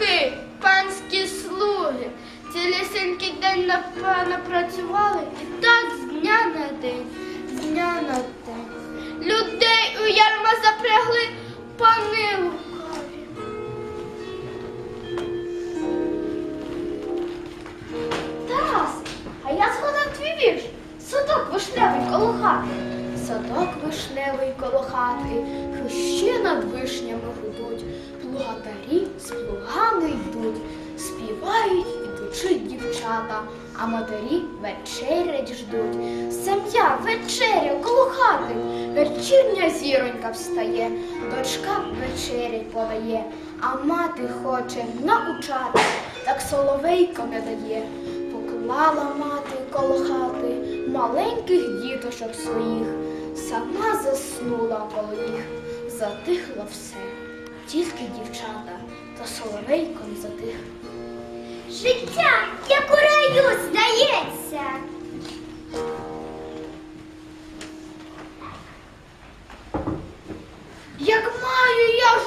Дітки, панські слуги, цілісінький день напевно працювали і так з дня на день, з дня на день. Людей у ярма запрягли пани лукаві. Тарас, а я згадав твій вірш. Садок вишневий коло хати. Садок вишневий коло хати, хрущі над вишнями дівчата, а матері вечерять ждуть. Сім'я вечеря коло хати, вечірня зіронька встає, дочка вечерять подає, а мати хоче научати, так соловейко не дає. Поклала мати коло хати маленьких діточок своїх, сама заснула коло їх, затихло все, тільки дівчата та соловейко не затих. Життя, як у раю, здається. Як маю я